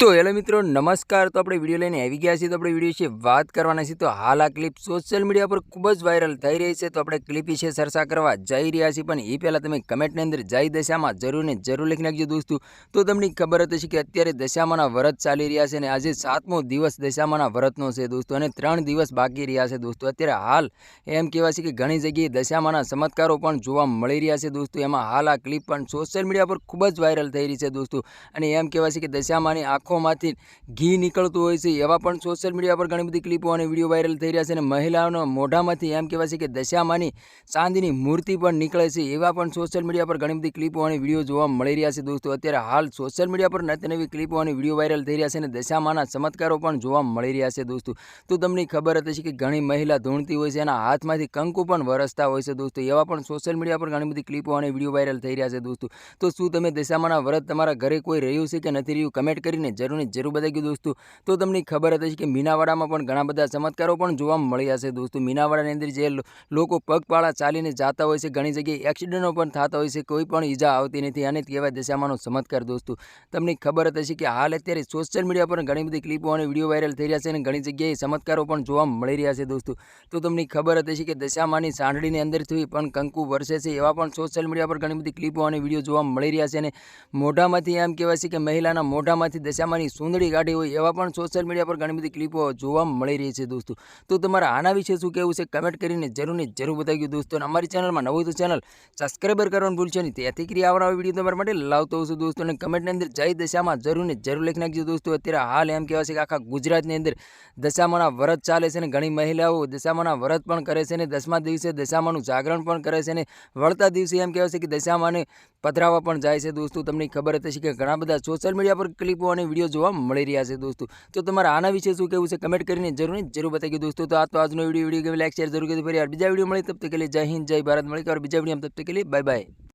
તો હેલો મિત્રો, નમસ્કાર. તો આપણે વીડિયો લઈને આવી ગયા છીએ. તો આપણે વીડિયો વિશે વાત કરવાના છીએ. તો હાલ આ ક્લિપ સોશિયલ મીડિયા પર ખૂબ જ વાયરલ થઈ રહી છે. તો આપણે ક્લિપ વિશે ચર્ચા કરવા જઈ રહ્યા છીએ. પણ એ પહેલાં તમે કમેન્ટની અંદર જય દશામાં જરૂર ને જરૂર લખી નાખજો દોસ્તો. તો તમને ખબર હતી કે અત્યારે દશામાના વ્રત ચાલી રહ્યા છે અને આજે સાતમો દિવસ દશામાના વ્રતનો છે દોસ્તો અને ત્રણ દિવસ બાકી રહ્યા છે દોસ્તો. અત્યારે હાલ એમ કહેવાય છે કે ઘણી જગ્યાએ દશામાના ચમત્કારો પણ જોવા મળી રહ્યા છે દોસ્તો. એમાં હાલ આ ક્લિપ પણ સોશિયલ મીડિયા પર ખૂબ જ વાયરલ થઈ રહી છે દોસ્તો. અને એમ કહેવાય છે કે દશામાની આંખોમાંથી ઘી નીકળતું હોય છે. એવા પણ સોશિયલ મીડિયા પર ઘણી બધી ક્લિપો અને વીડિયો વાયરલ થઈ રહ્યા છે અને મહિલાઓના મોઢામાંથી એમ કહેવાય છે કે દશામાની ચાંદીની મૂર્તિ પણ નીકળે છે. એવા પણ સોશિયલ મીડિયા પર ઘણી બધી ક્લિપો અને વીડિયો જોવા મળી રહ્યા છે દોસ્તો. અત્યારે હાલ સોશિયલ મીડિયા પર નવી નવી ક્લિપો અને વીડિયો વાયરલ થઈ રહ્યા છે અને દશામાના ચમત્કારો પણ જોવા મળી રહ્યા છે દોસ્તો. તો તમને ખબર હતી કે ઘણી મહિલા ધૂણતી હોય છે એના હાથમાંથી કંકુ પણ વરસતા હોય છે દોસ્તો. એવા પણ સોશિયલ મીડિયા પર ઘણી બધી ક્લિપો અને વીડિયો વાયરલ થઈ રહ્યા છે દોસ્તો. તો શું તમે દશામાના વ્રત તમારા ઘરે કોઈ રહ્યું છે કે નથી રહ્યું? કમેન્ટ કરીને જરૂર ને જરૂર બતાવી દોસ્તો. તો તમને ખબર હતી કે મીનાવાડામાં પણ ઘણા બધા ચમત્કારો પણ જોવા મળ્યા છે દોસ્તો. મીનાવાડાની અંદર જે લોકો પગપાળા ચાલીને જતા હોય છે, ઘણી જગ્યાએ એક્સિડન્ટો પણ થતા હોય છે, કોઈ પણ ઈજા આવતી નથી અને કહેવાય દશામાનો ચમત્કાર દોસ્તો. તમને ખબર હતી કે હાલ અત્યારે સોશિયલ મીડિયા પર ઘણી બધી ક્લિપો અને વીડિયો વાયરલ થઈ રહ્યા છે અને ઘણી જગ્યાએ ચમત્કારો પણ જોવા મળી રહ્યા છે દોસ્તો. તો તમને ખબર હતી કે દશામાની સાંડળીની અંદરથી પણ કંકુ વરસે છે એવા પણ સોશિયલ મીડિયા પર ઘણી બધી ક્લિપો અને વીડિયો જોવા મળી રહ્યા છે અને મોઢામાંથી એમ કહેવાય છે કે મહિલાના મોઢામાંથી દશામાની સુંદરી કાઢી હોય એવા પણ સોશિયલ મીડિયા પર ઘણી બધી ક્લિપો જોવા મળી રહી છે દોસ્તો. તો તમારા આના વિશે શું કહેવું છે? કમેન્ટ કરીને જરૂર ને જરૂર બતાવી દોસ્તો. અને અમારી ચેનલમાં નવું તો ચેનલ સબસ્ક્રાઈબર કરવાનું ભૂલશો નહીં. ત્યાંથી કરી આવનારા વીડિયો તમારા માટે લાવતો છું દોસ્તો. અને કમેન્ટની અંદર જય દશામાં જરૂરની જરૂર લખી નાખજો દોસ્તો. અત્યારે હાલ એમ કહેવાય છે કે આખા ગુજરાતની અંદર દશામાના વ્રત ચાલે છે અને ઘણી મહિલાઓ દશામાના વ્રત પણ કરે છે અને દસમા દિવસે દશામાનું જાગરણ પણ કરે છે અને વળતા દિવસે એમ કહેવાય છે કે દશામાને પધરાવા પણ જાય છે દોસ્તો. તમને ખબર હતી કે ઘણા બધા સોશિયલ મીડિયા પર ક્લિપો અને વીડિયો જોવા મળી રહ્યા છે દોસ્તો. તો તમારા આના વિશે શું કહેવું છે કમેન્ટ કરીને જરૂર જરૂર બતાવી દોસ્તો. તો આ તો આજનો વીડિયો વીડિયો લાઈક શેર જરૂર કરી ફરી બીજા વીડિયો મળી, તબ તક જય હિન્દ, જય ભારત. મળી બીજા વીડિયો તબ તક બાય બાય